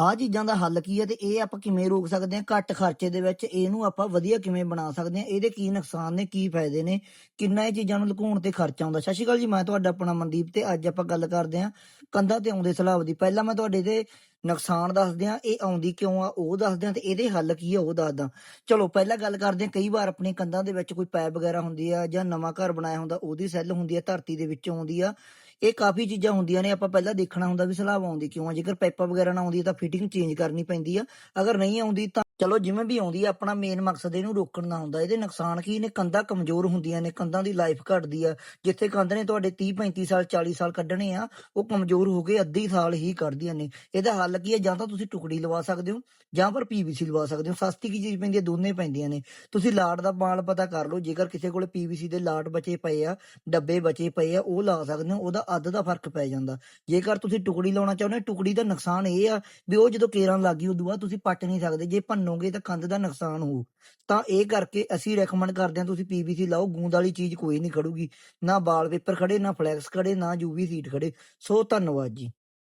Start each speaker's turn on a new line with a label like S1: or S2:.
S1: ਆਹ ਚੀਜ਼ਾਂ ਦਾ ਹੱਲ ਕੀ ਹੈ ਤੇ ਇਹ ਆਪਾਂ ਕਿਵੇਂ ਰੋਕ ਸਕਦੇ ਹਾਂ ਘੱਟ ਖਰਚੇ ਦੇ ਵਿੱਚ, ਇਹਨੂੰ ਆਪਾਂ ਵਧੀਆ ਕਿਵੇਂ ਬਣਾ ਸਕਦੇ ਹਾਂ, ਇਹਦੇ ਕੀ ਨੁਕਸਾਨ ਨੇ, ਕੀ ਫਾਇਦੇ ਨੇ, ਕਿੰਨਾ ਇਹ ਚੀਜ਼ਾਂ ਨੂੰ ਲੁਕਾਉਣ ਤੇ ਖਰਚਾ ਆਉਂਦਾ। ਸਤਿ ਸ਼੍ਰੀ ਅਕਾਲ ਜੀ, ਮੈਂ ਤੁਹਾਡਾ ਆਪਣਾ ਮਨਦੀਪ ਤੇ ਅੱਜ ਆਪਾਂ ਗੱਲ ਕਰਦੇ ਹਾਂ ਕੰਧਾਂ ਤੇ ਆਉਂਦੇ ਸਲਾਬ ਦੀ। ਪਹਿਲਾਂ ਮੈਂ ਤੁਹਾਡੇ ਤੇ ਨੁਕਸਾਨ ਦੱਸਦੇ ਆ ਇਹ ਆਉਂਦੀ ਕਿਉਂ ਆ, ਉਹ ਦੱਸਦੇ ਆ ਤੇ ਇਹਦੇ ਹੱਲ ਕੀ ਆ, ਉਹ ਦੱਸਦਾ ਚਲੋ, ਪਹਿਲਾਂ ਗੱਲ ਕਰਦੇ ਆ ਕਈ ਵਾਰ ਆਪਣੇ ਕੰਧਾਂ ਦੇ ਵਿੱਚ ਕੋਈ ਪੈਪ ਵਗੈਰਾ ਹੁੰਦੀ ਆ ਜਾਂ ਨਵਾਂ ਘਰ ਬਣਾਇਆ ਹੁੰਦਾ, ਉਹਦੀ ਸੈੱਲ ਹੁੰਦੀ ਆ, ਧਰਤੀ ਦੇ ਵਿੱਚੋਂ ਆਉਂਦੀ ਆ। ਇਹ ਕਾਫੀ ਚੀਜ਼ਾਂ ਹੁੰਦੀਆਂ ਨੇ, ਆਪਾਂ ਪਹਿਲਾਂ ਦੇਖਣਾ ਹੁੰਦਾ ਵੀ ਸਲਾਬ ਆਉਂਦੀ ਕਿਉਂ ਆ, ਜੇਕਰ ਪਾਈਪਾਂ ਵਗੈਰਾ ਨਾ ਆਉਂਦੀ ਤਾਂ ਫਿਟਿੰਗ ਚੇਂਜ ਕਰਨੀ ਪੈਂਦੀ ਆ। ਅਗਰ ਨਹੀਂ ਆਉਂਦੀ ਤਾਂ ਚਲੋ ਜਿਵੇਂ ਵੀ ਆਉਂਦੀ ਆ, ਆਪਣਾ ਮੇਨ ਮਕਸਦ ਇਹਨੂੰ ਰੋਕਣ ਦਾ ਹੁੰਦਾ ਇਹਦੇ ਨੁਕਸਾਨ ਕੀ ਨੇ? ਕੰਧਾਂ ਕਮਜ਼ੋਰ ਹੁੰਦੀਆਂ ਨੇ, ਕੰਧਾਂ ਦੀ ਲਾਈਫ ਘਟਦੀ ਆ। ਜਿੱਥੇ ਕੰਧ ਨੇ ਤੁਹਾਡੇ 30 35 ਸਾਲ 40 ਸਾਲ ਕੱਢਣੇ ਆ, ਉਹ ਕਮਜ਼ੋਰ ਹੋ ਕੇ ਅੱਧੀ ਸਾਲ ਹੀ ਕੱਢਦੀਆਂ ਨੇ। ਇਹਦਾ ਹੱਲ ਕੀ ਹੈ ਜਾਂ ਤਾਂ ਤੁਸੀਂ ਟੁਕੜੀ ਲਵਾ ਸਕਦੇ ਹੋ, ਜਾਂ ਫਿਰ ਪੀਵੀਸੀ ਲਵਾ ਸਕਦੇ ਹੋ। ਸਸਤੀ ਕੀ ਚੀਜ਼ ਪੈਂਦੀ ਹੈ ਦੋਨੇ ਪੈਂਦੀਆਂ ਨੇ। ਤੁਸੀਂ ਲਾਟ ਦਾ ਮਾਲ ਪਤਾ ਕਰ ਲਓ, ਜੇਕਰ ਕਿਸੇ ਕੋਲੇ ਪੀਵੀਸੀ ਦੇ ਲਾਟ ਬਚੇ ਪਏ ਆ, ਡੱਬੇ ਬਚੇ ਪਏ ਆ, ਉਹ ਲਾ ਸਕਦੇ ਹੋ, ਉਹਦਾ ਅੱਧ ਦਾ ਫ਼ਰਕ ਪੈ ਜਾਂਦਾ। ਜੇਕਰ ਤੁਸੀਂ ਟੁਕੜੀ ਲਾਉਣਾ ਚਾਹੁੰਦੇ ਹੋ, ਟੁਕੜੀ ਦਾ ਨੁਕਸਾਨ ਇਹ ਆ ਵੀ ਉਹ ਜਦੋਂ ਕੇਰਾਂ ਲੱਗੀ ਉਦੋਂ ਬਾਅਦ ਤੁਸੀਂ ਪੱਟ ਨਹੀਂ ਸਕਦੇ। ਜੇ ਭੰਨੋਗੇ ਤਾਂ ਕੰਧ ਦਾ ਨੁਕਸਾਨ ਹੋਊ। ਤਾਂ ਇਹ ਕਰਕੇ ਅਸੀਂ ਰეკਮੈਂਡ ਕਰਦੇ ਹਾਂ ਤੁਸੀਂ ਪੀਵੀਸੀ ਲਾਓ, ਗੂੰਦ ਵਾਲੀ ਚੀਜ਼ ਕੋਈ ਨਹੀਂ ਖੜੂਗੀ। ਨਾ ਬਾਲ ਪੇਪਰ ਖੜੇ, ਨਾ ਫਲੈਕਸ ਖੜੇ, ਨਾ ਯੂਵੀ ਸੀਟ ਖੜੇ। ਸੋ ਧੰਨਵਾਦ ਜੀ।